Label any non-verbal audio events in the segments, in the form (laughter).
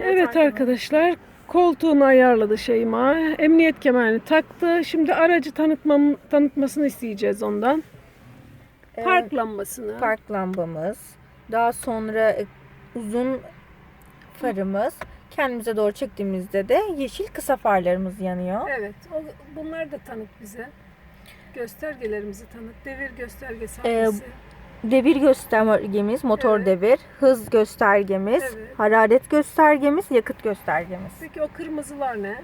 Evet arkadaşlar koltuğunu ayarladı Şeyma. Emniyet kemerini taktı. Şimdi aracı tanıtmam, tanıtmasını isteyeceğiz ondan. Evet. Park lambasını. Park lambamız. Daha sonra e, uzun farımız. Kendimize doğru çektiğimizde de yeşil kısa farlarımız yanıyor. Evet. O, bunları da tanıt bize. Göstergelerimizi tanıt. Devir göstergesi Ee, hangisi? Devir göstergemiz, motor Evet. devir, hız göstergemiz, Evet. hararet göstergemiz, yakıt göstergemiz. Peki o kırmızılar ne?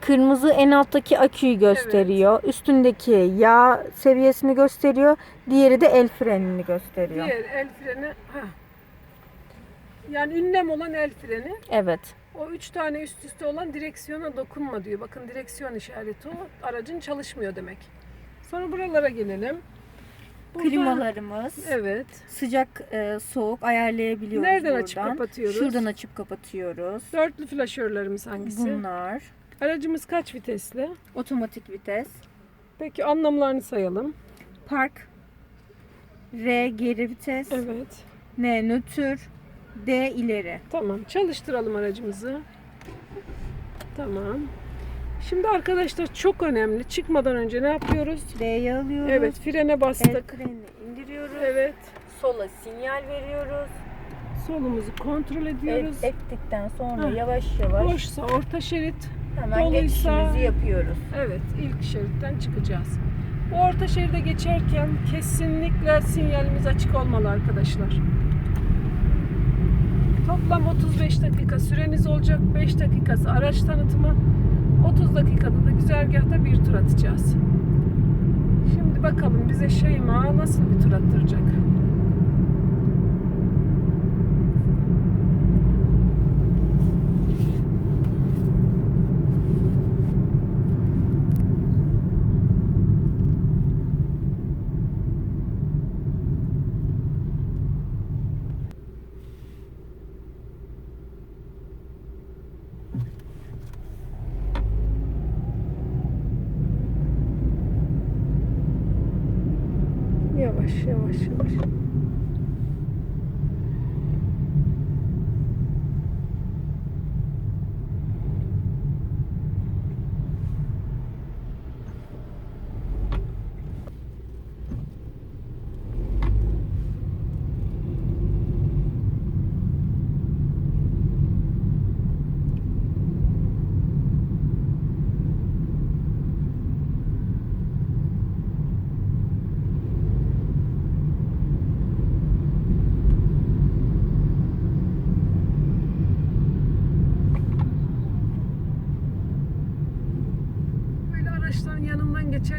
Kırmızı en alttaki aküyü gösteriyor. Üstündeki yağ seviyesini gösteriyor. Diğeri de el frenini gösteriyor. Diğer el freni. Heh. Yani ünlem olan el freni. Evet. O üç tane üst üste olan direksiyona dokunma diyor. Bakın direksiyon işareti o. Aracın çalışmıyor demek. Sonra buralara gelelim. Burada- Klimalarımız. Evet. Sıcak, e, soğuk ayarlayabiliyoruz Nereden buradan. açıp kapatıyoruz? Şuradan açıp kapatıyoruz. Dörtlü flaşörlerimiz hangisi? Bunlar. Aracımız kaç vitesli? Otomatik vites. Peki anlamlarını sayalım. Park. R geri vites. Evet. N nötr. D ileri. Tamam. Çalıştıralım aracımızı. Tamam. Şimdi arkadaşlar çok önemli. Çıkmadan önce ne yapıyoruz? D'yi alıyoruz. Evet. Frene El bastık. frenini indiriyoruz. Evet. Sola sinyal veriyoruz. Solumuzu kontrol El ediyoruz. ettikten sonra Heh. yavaş yavaş Boşsa orta şerit. hemen doluysa- geçişimizi yapıyoruz. Evet, ilk şeritten çıkacağız. Bu orta şeride geçerken kesinlikle sinyalimiz açık olmalı arkadaşlar. Toplam 35 dakika süreniz olacak. 5 dakikası araç tanıtımı. 30 dakikada da güzergahta bir tur atacağız. Şimdi bakalım bize Şeyma nasıl bir tur attıracak. Yavaş yavaş yavaş. Böyle araçların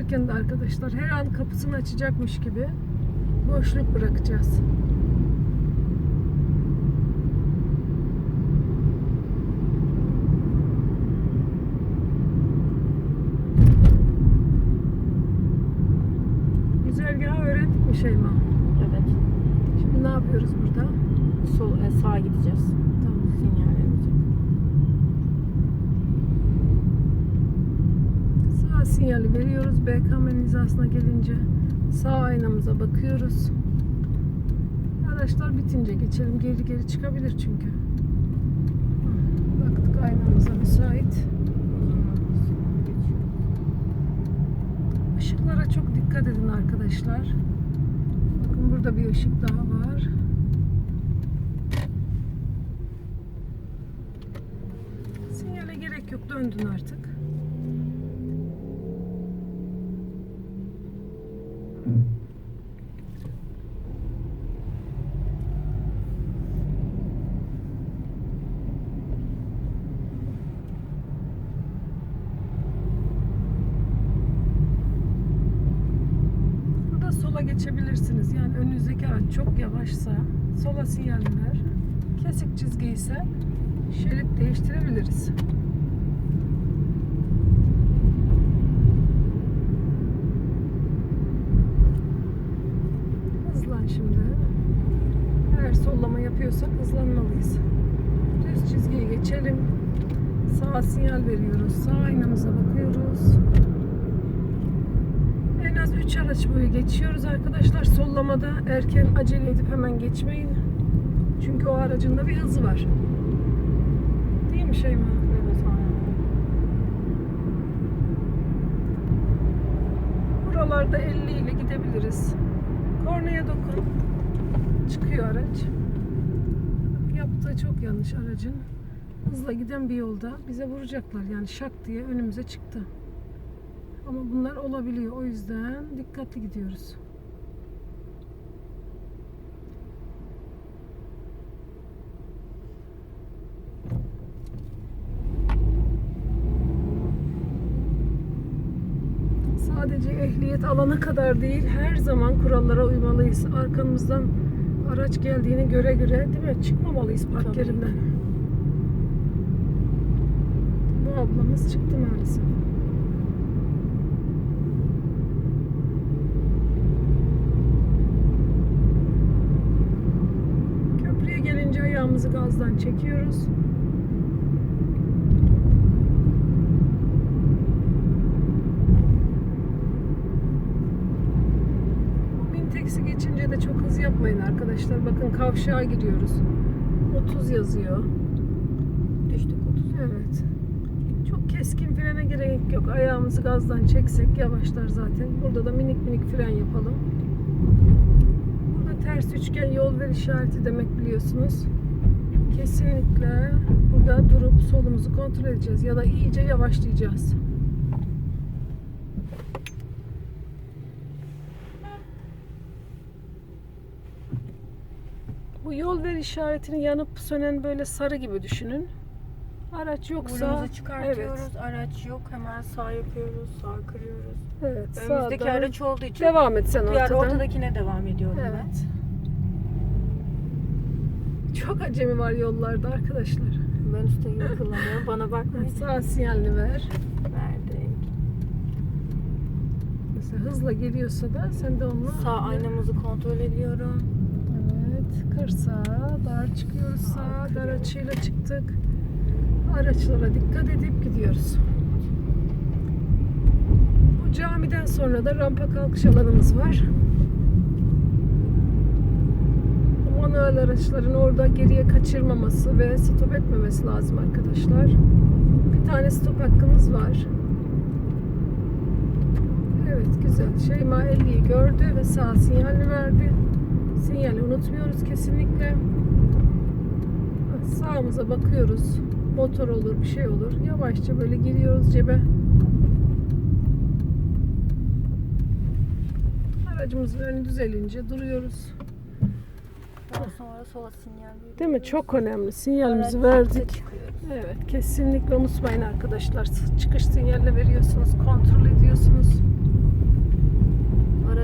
geçerken de arkadaşlar her an kapısını açacakmış gibi boşluk bırakacağız. Güzergahı öğrendik mi Şeyma? Evet. Şimdi ne yapıyoruz burada? Sol e, sağa gideceğiz. Tamam. Sinyal verecek. Sağ sinyali veriyoruz. BKM'nin hizasına gelince sağ aynamıza bakıyoruz. Araçlar bitince geçelim. Geri geri çıkabilir çünkü. Baktık aynamıza müsait. Işıklara çok dikkat edin arkadaşlar. Bakın burada bir ışık daha var. Sinyale gerek yok. Döndün artık. Burada sola geçebilirsiniz. Yani önünüzdeki araç çok yavaşsa sola sinyal ver. Kesik çizgi ise şerit değiştirebiliriz. Hızlan şimdi. Eğer sollama yapıyorsak hızlanmalıyız. Düz çizgiyi geçelim. Sağa sinyal veriyoruz. Sağ aynamıza bakıyoruz. En az 3 araç boyu geçiyoruz arkadaşlar. Sollamada erken acele edip hemen geçmeyin. Çünkü o aracın da bir hızı var. Şeyma? Evet. Buralarda 50 ile gidebiliriz. Kornaya dokun. Çıkıyor araç. Yaptığı çok yanlış aracın. Hızla giden bir yolda bize vuracaklar. Yani şak diye önümüze çıktı. Ama bunlar olabiliyor. O yüzden dikkatli gidiyoruz. Sadece ehliyet alana kadar değil, her zaman kurallara uymalıyız. Arkamızdan araç geldiğini göre göre değil mi? Çıkmamalıyız park Tabii. yerinden. Bu ablamız çıktı maalesef. Köprüye gelince ayağımızı gazdan çekiyoruz. Bu Binteks'i geçince de çok hız yapmayın arkadaşlar. Bakın kavşağa giriyoruz. 30 yazıyor. Düştük 30. Evet. Çok keskin frene gerek yok. Ayağımızı gazdan çeksek yavaşlar zaten. Burada da minik minik fren yapalım. Burada ters üçgen yol ver işareti demek biliyorsunuz. Kesinlikle burada durup solumuzu kontrol edeceğiz ya da iyice yavaşlayacağız. Bu yol ver işaretini yanıp sönen böyle sarı gibi düşünün. Araç yoksa Burumuzu çıkartıyoruz. Araç yok. Hemen sağ yapıyoruz. Sağ kırıyoruz. Evet, Önümüzdeki sağdan. araç olduğu için Devam et sen diğer ortadan. ortadakine devam ediyorum Evet. Çok acemi var yollarda arkadaşlar. ben. Ben gibi kullanıyorum. Bana bakmayın. Sağ sinyalini ver. Verdik. Mesela hızla geliyorsa da sen de onunla... Sağ aynamızı kontrol ediyorum. Evet. Kır sağa. Dar çıkıyoruz Sağ sağa. Dar açıyla çıktık. Araçlara dikkat edip gidiyoruz. Bu camiden sonra da rampa kalkış alanımız var. Manuel araçların orada geriye kaçırmaması ve stop etmemesi lazım arkadaşlar. Bir tane stop hakkımız var. Evet güzel. Şeyma 50'yi gördü ve sağ sinyalini verdi. Sinyali unutmuyoruz kesinlikle. Sağımıza bakıyoruz. Motor olur, bir şey olur. Yavaşça böyle giriyoruz cebe. Aracımızın önü düzelince duruyoruz. Daha sonra sola sinyal veriyoruz. Değil mi? Çok önemli. Sinyalimizi verdik. Evet, kesinlikle unutmayın arkadaşlar. Çıkış sinyaline veriyorsunuz, kontrol ediyorsunuz.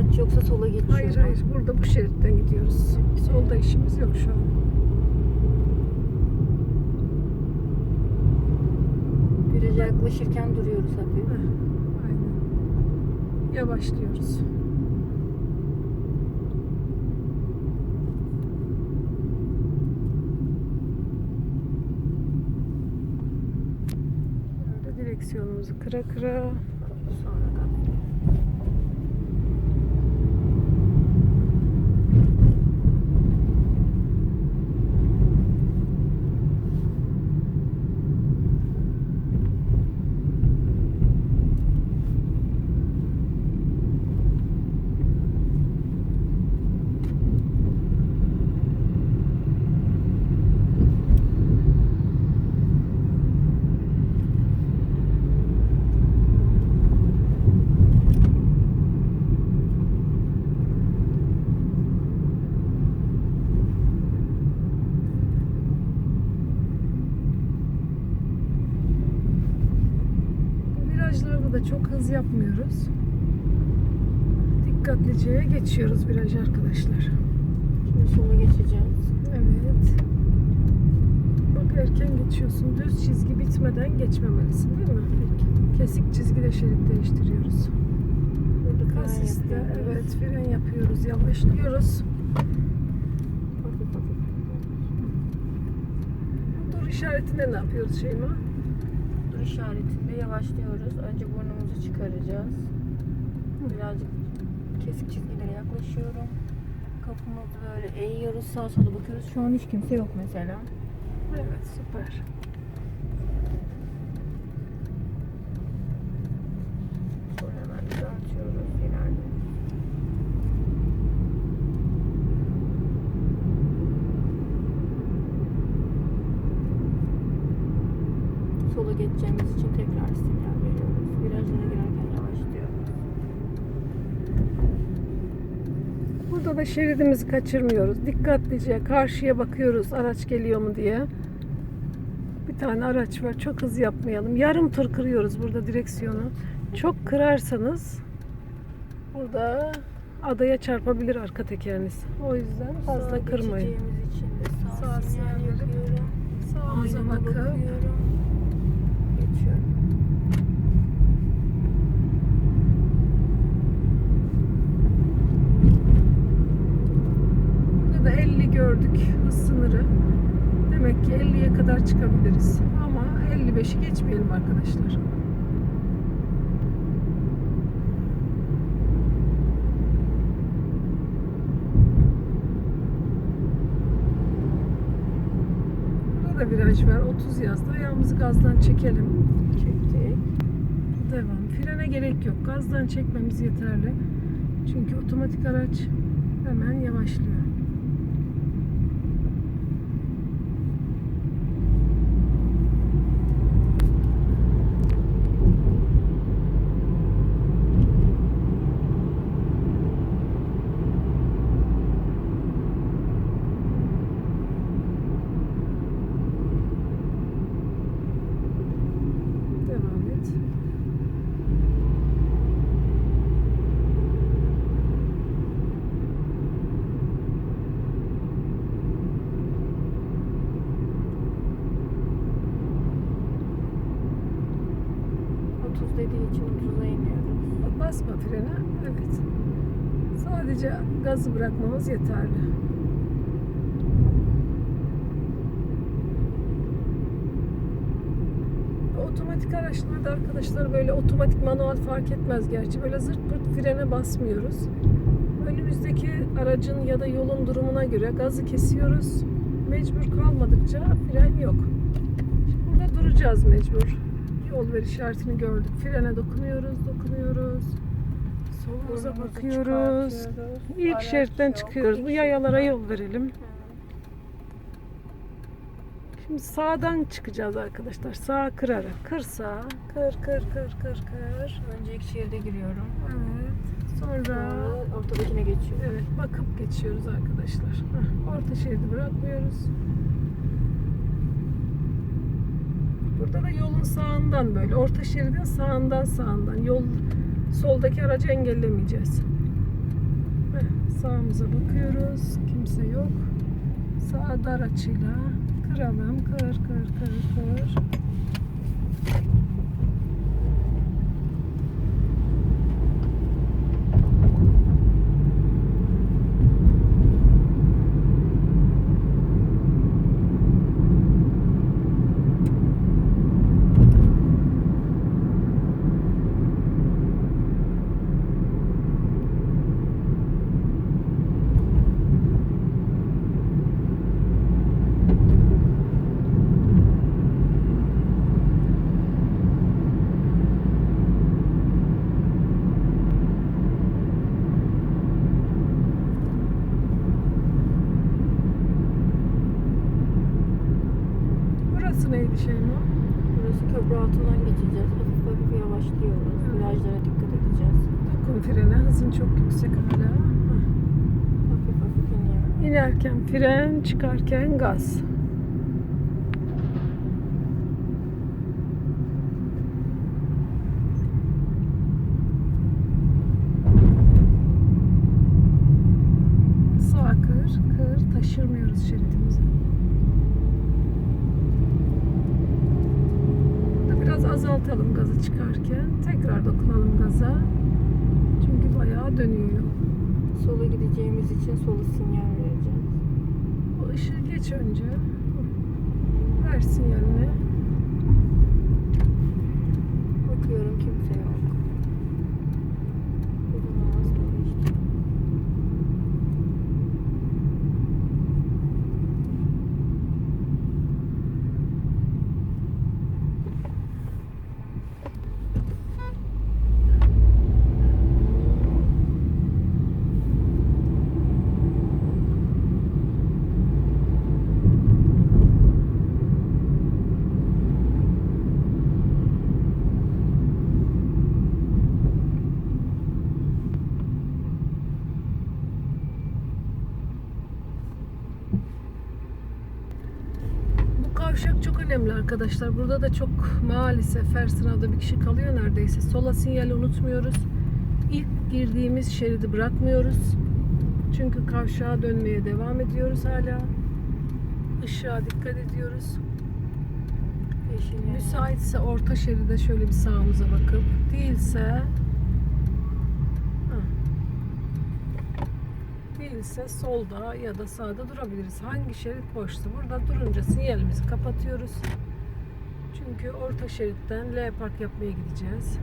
Araç yoksa sola geçiyoruz. Hayır hayır, burada bu şeritten gidiyoruz. Solda işimiz yok şu an. Viraja yaklaşırken duruyoruz hafif. Heh, aynen. Yavaşlıyoruz. Böyle direksiyonumuzu kıra kıra Sonra gaz. Bu virajlarda da çok hız yapmıyoruz. Dikkatlice geçiyoruz viraj arkadaşlar. Şimdi sola geçeceğiz. Evet. Bak erken geçiyorsun. Düz çizgi bitmeden geçmemelisin değil mi? Kesik çizgide şerit değiştiriyoruz. Burada Kasiste evet fren yapıyoruz. Yavaşlıyoruz. Dur işaretinde ne yapıyoruz Şeyma? Dur işaretinde yavaşlıyoruz. Önce burnumuzu çıkaracağız. Birazcık kesik çizgilere yaklaşıyorum. Kafamızı böyle eğiyoruz, sağa sola bakıyoruz. Şu an hiç kimse yok mesela. Evet, süper. sola geçeceğimiz için tekrar sinyal veriyoruz. Virajlara girerken yavaşlıyor. Burada da şeridimizi kaçırmıyoruz. Dikkatlice karşıya bakıyoruz araç geliyor mu diye. Bir tane araç var. Çok hız yapmayalım. Yarım tur kırıyoruz burada direksiyonu. Çok kırarsanız burada adaya çarpabilir arka tekeriniz. O yüzden fazla Sağa kırmayın. sağ, Sağ bakıp bakıyorum. Geçiyorum. Burada da 50 gördük hız sınırı. Demek ki 50'ye kadar çıkabiliriz. Ama 55'i geçmeyelim arkadaşlar. Burada da viraj var. 30 yazdı. Ayağımızı gazdan çekelim. Çektik. Devam. Frene gerek yok. Gazdan çekmemiz yeterli. Çünkü otomatik araç hemen yavaşlıyor. Devam et. Otuz dediği için 30'a iniyoruz. Basma frene. Evet. Sadece gazı bırakmamız yeterli. Otomatik araçlarda arkadaşlar böyle otomatik manuel fark etmez gerçi. Böyle zırt pırt frene basmıyoruz. Önümüzdeki aracın ya da yolun durumuna göre gazı kesiyoruz. Mecbur kalmadıkça fren yok. Şimdi burada duracağız mecbur. Yol ver işaretini gördük. Frene dokunuyoruz, dokunuyoruz. Burnumuzu bakıyoruz. İlk şeritten çıkıyoruz. Bu yayalara yol verelim. Şimdi sağdan çıkacağız arkadaşlar. Sağ kırarak. Kır sağa. Kır kır kır kır kır. Önce ilk şeride giriyorum. Evet. Sonra Sonra ortadakine geçiyorum. evet bakıp geçiyoruz arkadaşlar. Heh, Orta şeridi bırakmıyoruz. Burada da yolun sağından böyle. Orta şeridin sağından sağından. Yol soldaki aracı engellemeyeceğiz. Sağımıza bakıyoruz. Kimse yok. Sağ dar açıyla kıralım. Kır kır kır kır. Köprü altından geçeceğiz. Hafif hafif yavaşlıyoruz. Virajlara dikkat edeceğiz. Dokun frene. Hızın çok yüksek hala. Hafif hafif iniyorum. İnerken fren, çıkarken gaz. Arkadaşlar. Burada da çok maalesef her sınavda bir kişi kalıyor neredeyse. Sola sinyali unutmuyoruz. İlk girdiğimiz şeridi bırakmıyoruz. Çünkü kavşağa dönmeye devam ediyoruz hala. Işığa dikkat ediyoruz. Yeşil. Müsaitse orta şeride şöyle bir sağımıza bakıp değilse değilse solda ya da sağda durabiliriz. Hangi şerit boşsa burada durunca sinyalimizi kapatıyoruz. Çünkü orta şeritten L park yapmaya gideceğiz.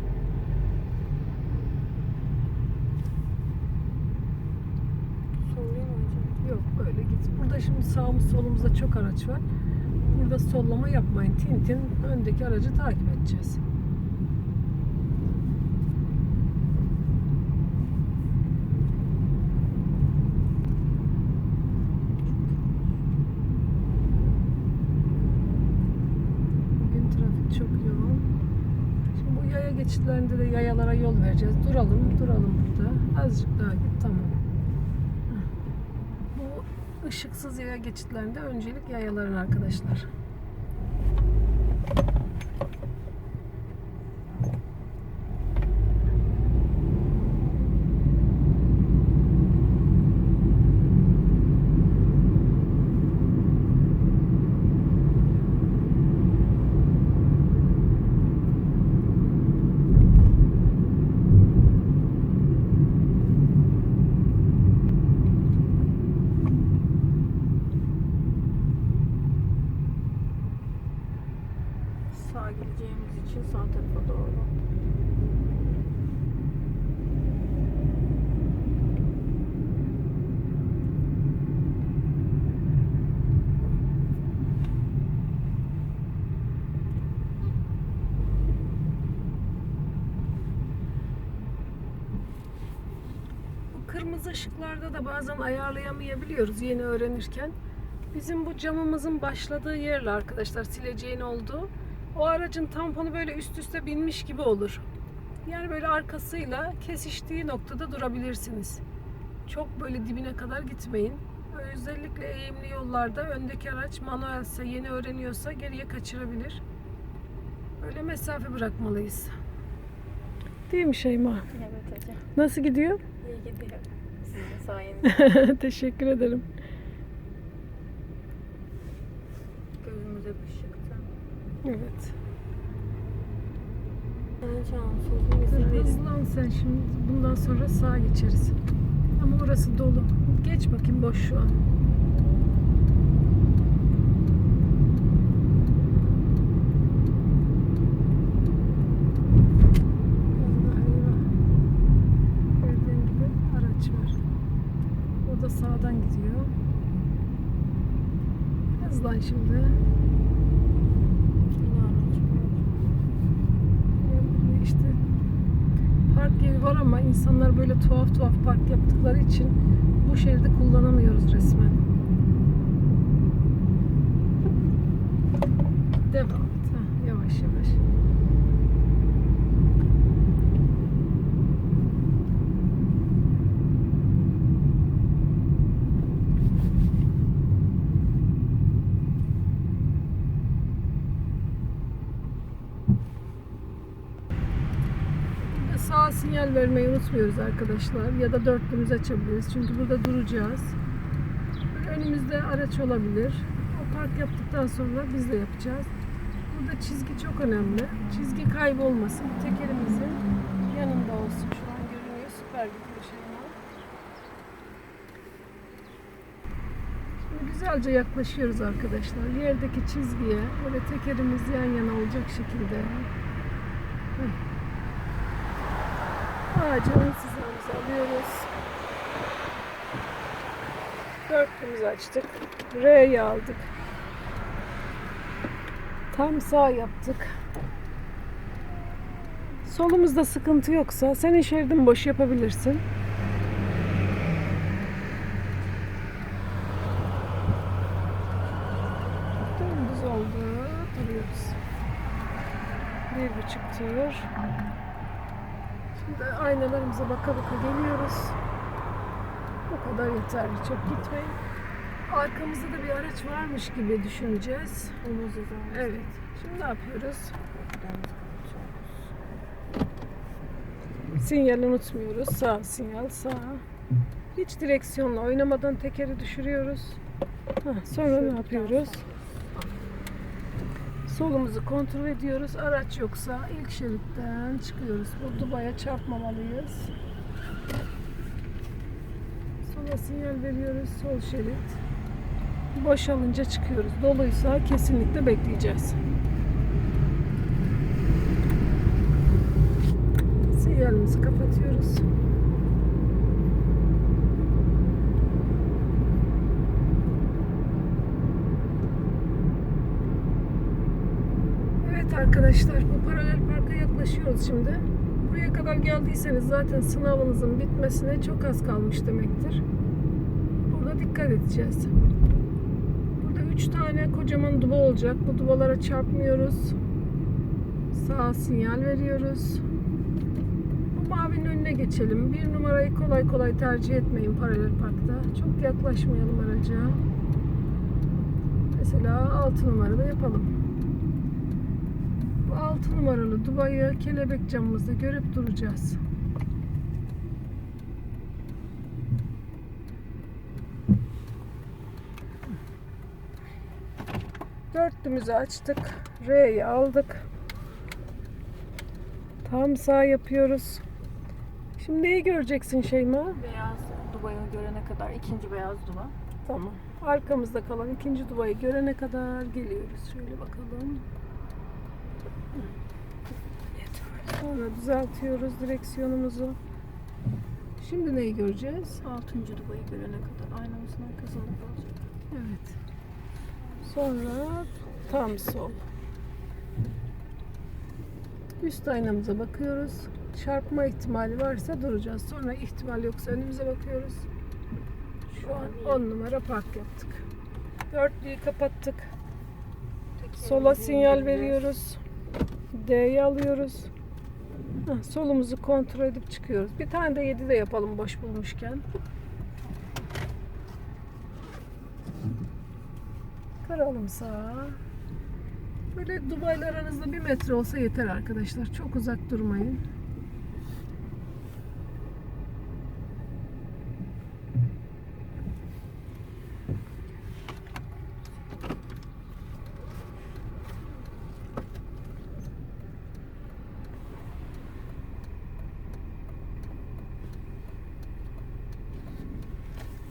Mı hocam? Yok böyle git. Burada şimdi sağımız solumuzda çok araç var. Burada sollama yapmayın. Tintin öndeki aracı takip edeceğiz. Bugün trafik çok yoğun. Şimdi bu yaya geçitlerinde de vereceğiz. Duralım, duralım burada. Azıcık daha git, tamam. Bu ışıksız yaya geçitlerinde öncelik yayaların arkadaşlar. Sağa gideceğimiz için sağ tarafa doğru. Bu kırmızı ışıklarda da bazen ayarlayamayabiliyoruz yeni öğrenirken. Bizim bu camımızın başladığı yerle arkadaşlar sileceğin olduğu o aracın tamponu böyle üst üste binmiş gibi olur. Yani böyle arkasıyla kesiştiği noktada durabilirsiniz. Çok böyle dibine kadar gitmeyin. Özellikle eğimli yollarda öndeki araç manuelse yeni öğreniyorsa geriye kaçırabilir. Böyle mesafe bırakmalıyız. Değil mi Şeyma? Evet hocam. Nasıl gidiyor? İyi gidiyor. Sizin (laughs) sayenizde. Teşekkür ederim. Gözümüze ışıktı. Evet. Hocam sözüm izin verin. Hızlan sen şimdi. Bundan sonra sağa geçeriz. Ama orası dolu. Geç bakayım boş şu an. Eyvah eyvah. Gördüğün gibi araç var. O da sağdan gidiyor. Hızlan şimdi. İşte park yeri var ama insanlar böyle tuhaf tuhaf park yaptıkları için bu şeridi kullanamıyoruz resmen. Devam et. Yavaş yavaş. Burada Sağa sinyal vermeyi unutmuyoruz arkadaşlar. Ya da dörtlümüzü açabiliriz. Çünkü burada duracağız. Önümüzde araç olabilir. O park yaptıktan sonra biz de yapacağız. Burada çizgi çok önemli. Çizgi kaybolmasın. Tekerimizin yanında olsun. Şu an görünüyor. Süper Şeyma. Şimdi güzelce yaklaşıyoruz arkadaşlar. Yerdeki çizgiye böyle tekerimiz yan yana olacak şekilde. Heh. Ağacın sızağımızı alıyoruz. Dörtlümüzü açtık. R'yi aldık. Tam sağ yaptık. Solumuzda sıkıntı yoksa senin şeridin boş yapabilirsin. Dümdüz oldu. Duruyoruz. Bir buçuk tur. Aynalarımıza baka baka geliyoruz. Bu kadar yeterli. Çok gitmeyin. Arkamızda da bir araç varmış gibi düşüneceğiz. Evet. Şimdi ne yapıyoruz? Sinyali unutmuyoruz. Sağ sinyal sağ. Hiç direksiyonla oynamadan tekeri düşürüyoruz. Hah, sonra ne yapıyoruz? Solumuzu kontrol ediyoruz. Araç yoksa ilk şeritten çıkıyoruz. Bu Dubai'ye çarpmamalıyız. Sola sinyal veriyoruz. Sol şerit. Boşalınca çıkıyoruz. Doluysa kesinlikle bekleyeceğiz. Sinyalimizi kapatıyoruz. Evet arkadaşlar bu paralel parka yaklaşıyoruz şimdi. Buraya kadar geldiyseniz zaten sınavınızın bitmesine çok az kalmış demektir. Burada dikkat edeceğiz. Burada üç tane kocaman duba olacak. Bu dubalara çarpmıyoruz. Sağ sinyal veriyoruz. Bu mavinin önüne geçelim. Bir numarayı kolay kolay tercih etmeyin paralel parkta. Çok yaklaşmayalım araca. Mesela 6 numarada yapalım. Bu 6 numaralı dubayı kelebek camımızda görüp duracağız. Dörtlümüzü açtık. R'yi aldık. Tam sağ yapıyoruz. Şimdi neyi göreceksin Şeyma? Beyaz Dubai'yi görene kadar ikinci beyaz duba. Tamam. Arkamızda kalan ikinci dubayı görene kadar geliyoruz. Şöyle bakalım. Sonra düzeltiyoruz direksiyonumuzu. Şimdi neyi göreceğiz? Altıncı dubayı görene kadar aynamızın arkasında kalacak. Evet. Sonra tam sol. Üst aynamıza bakıyoruz. Çarpma ihtimali varsa duracağız. Sonra ihtimal yoksa önümüze bakıyoruz. Şu an 10 numara park yaptık. Dörtlüyü kapattık. Sola sinyal veriyoruz. D'yi alıyoruz. Solumuzu kontrol edip çıkıyoruz. Bir tane de 7 de yapalım boş bulmuşken. Kıralım sağa. Böyle Dubai'yle aranızda bir metre olsa yeter arkadaşlar. Çok uzak durmayın.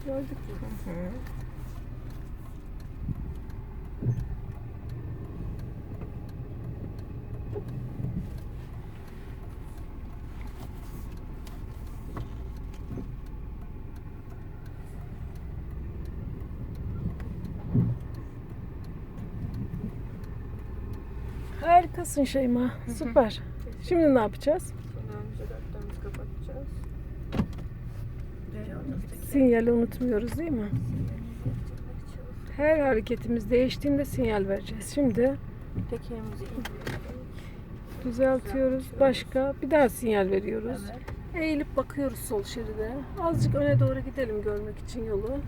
Gördük mü? Harikasın Şeyma. Süper. Şimdi ne yapacağız? Sinyali unutmuyoruz değil mi? Her hareketimiz değiştiğinde sinyal vereceğiz. Şimdi düzeltiyoruz. Başka bir daha sinyal veriyoruz. Eğilip bakıyoruz sol şeride. Azıcık öne doğru gidelim görmek için yolu.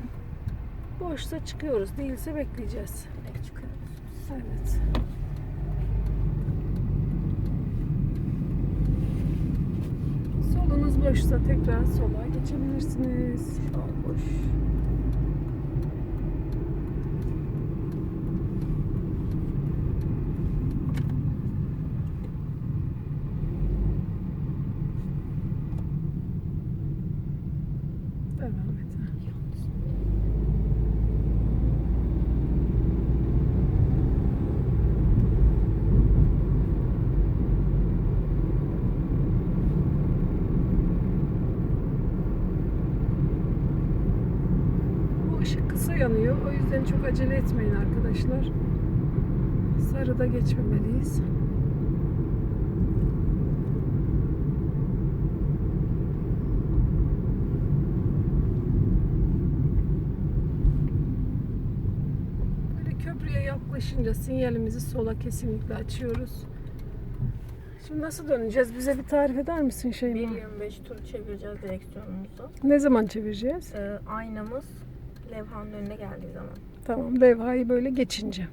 Boşsa çıkıyoruz. Değilse bekleyeceğiz. Evet. Boşsa tekrar sola geçebilirsiniz. Şu boş. Devam et. Bu ışık kısa yanıyor. O yüzden çok acele etmeyin arkadaşlar. Sarıda geçmemeliyiz. Böyle köprüye yaklaşınca sinyalimizi sola kesinlikle açıyoruz. Şimdi nasıl döneceğiz? Bize bir tarif eder misin Şeyma? 1.25 tur çevireceğiz direksiyonumuzu. Ne zaman çevireceğiz? Ee, aynamız Levhanın önüne geldiği zaman. Tamam levhayı böyle geçince.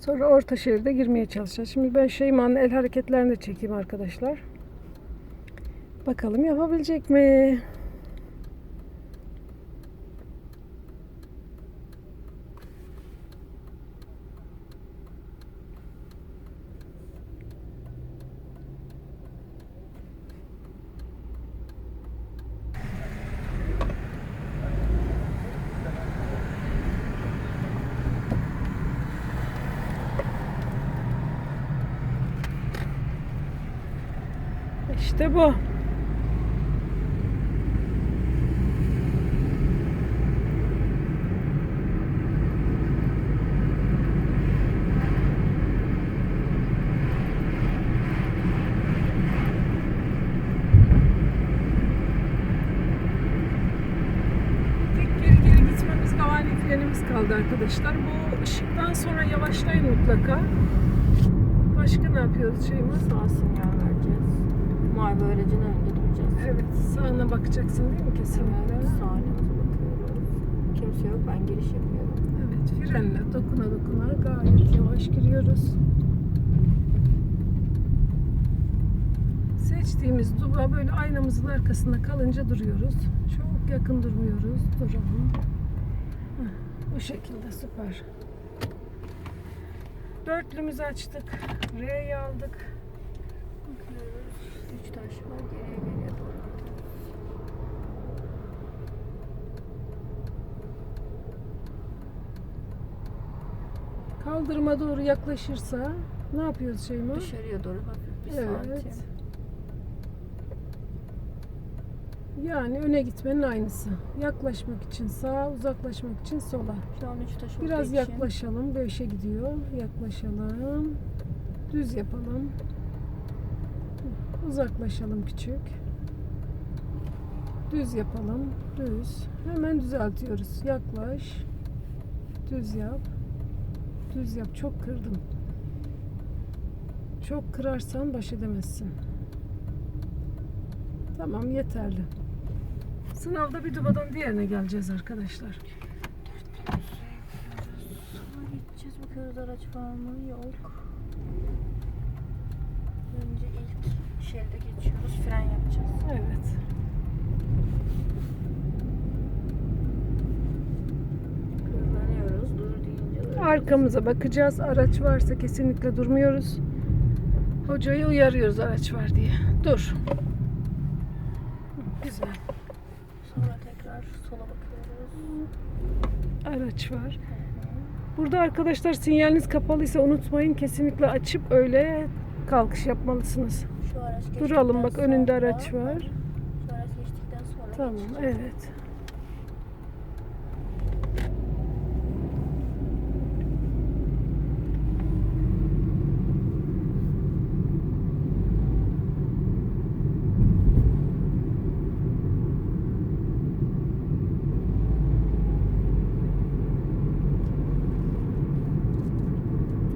Sonra orta şeride girmeye çalışacağız. Şimdi ben Şeyma'nın el hareketlerini de çekeyim arkadaşlar. Bakalım yapabilecek mi? İşte bu. Kaldı arkadaşlar. Bu ışıktan sonra yavaşlayın mutlaka. Başka ne yapıyoruz Şeyma? Sağ sinyal vereceğiz. Mavi aracın önünde duracağız. Evet, sağına bakacaksın değil mi kesinlikle? Evet, sağ önümüze bakıyoruz. Kimse yok, ben giriş yapıyorum. Evet, frenle dokuna dokuna gayet yavaş giriyoruz. Seçtiğimiz duba böyle aynamızın arkasında kalınca duruyoruz. Çok yakın durmuyoruz. Duralım. Bu şekilde süper. Dörtlümüzü açtık. R'yi aldık. Üç taş var, geriye geriye doğru. Kaldırıma doğru yaklaşırsa ne yapıyoruz Şeyma? Dışarıya doğru hafif bir Evet. santim. Yani öne gitmenin aynısı. Yaklaşmak için sağa, uzaklaşmak için sola. Şu an üç taş Biraz için yaklaşalım. Beşe gidiyor. Yaklaşalım. Düz yapalım. Uzaklaşalım küçük. Düz yapalım. Düz. Hemen düzeltiyoruz. Yaklaş. Düz yap. Düz yap. Çok kırdım. Çok kırarsan baş edemezsin. Tamam yeterli. Sınavda bir dubadan diğerine geleceğiz arkadaşlar. Sonra gideceğiz bakıyoruz araç var mı? Yok. Önce ilk şeride geçiyoruz. Fren yapacağız. Evet. Hızlanıyoruz. Dur deyince. Arkamıza bakacağız. Araç varsa kesinlikle durmuyoruz. Hocayı uyarıyoruz araç var diye. Dur. Güzel. Sonra tekrar sola bakıyoruz. Araç var. Burada arkadaşlar sinyaliniz kapalıysa unutmayın kesinlikle açıp öyle kalkış yapmalısınız. Şu araç Duralım bak önünde sonra- araç var. Şu araç geçtikten sonra Tamam geçeceğiz. evet.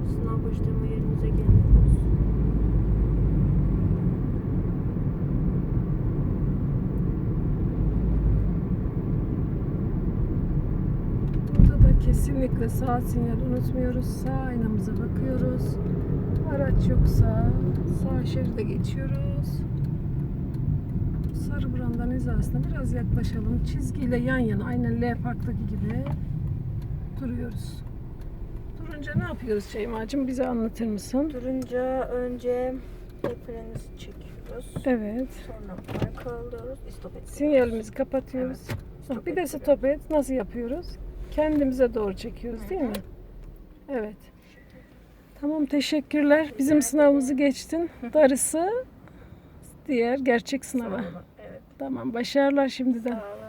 Sınav başlama yerimize geliyoruz. Burada da kesinlikle sağ sinyal unutmuyoruz. Sağ aynamıza bakıyoruz. Araç yoksa sağ şeride geçiyoruz. Sarı brandanın hizasına biraz yaklaşalım. Çizgiyle yan yana aynen L parktaki gibi duruyoruz. Durunca ne yapıyoruz Şeyma'cığım bize anlatır mısın? Durunca önce el frenimizi çekiyoruz. Evet. Sonra park alıyoruz. Sinyalimizi kapatıyoruz. Evet. Ha, Stop bir de stop et. Nasıl yapıyoruz? Kendimize doğru çekiyoruz değil mi? Evet. Tamam teşekkürler. Bizim sınavımızı geçtin. Darısı diğer gerçek sınava. Evet. Tamam başarılar şimdiden. Sağ ol.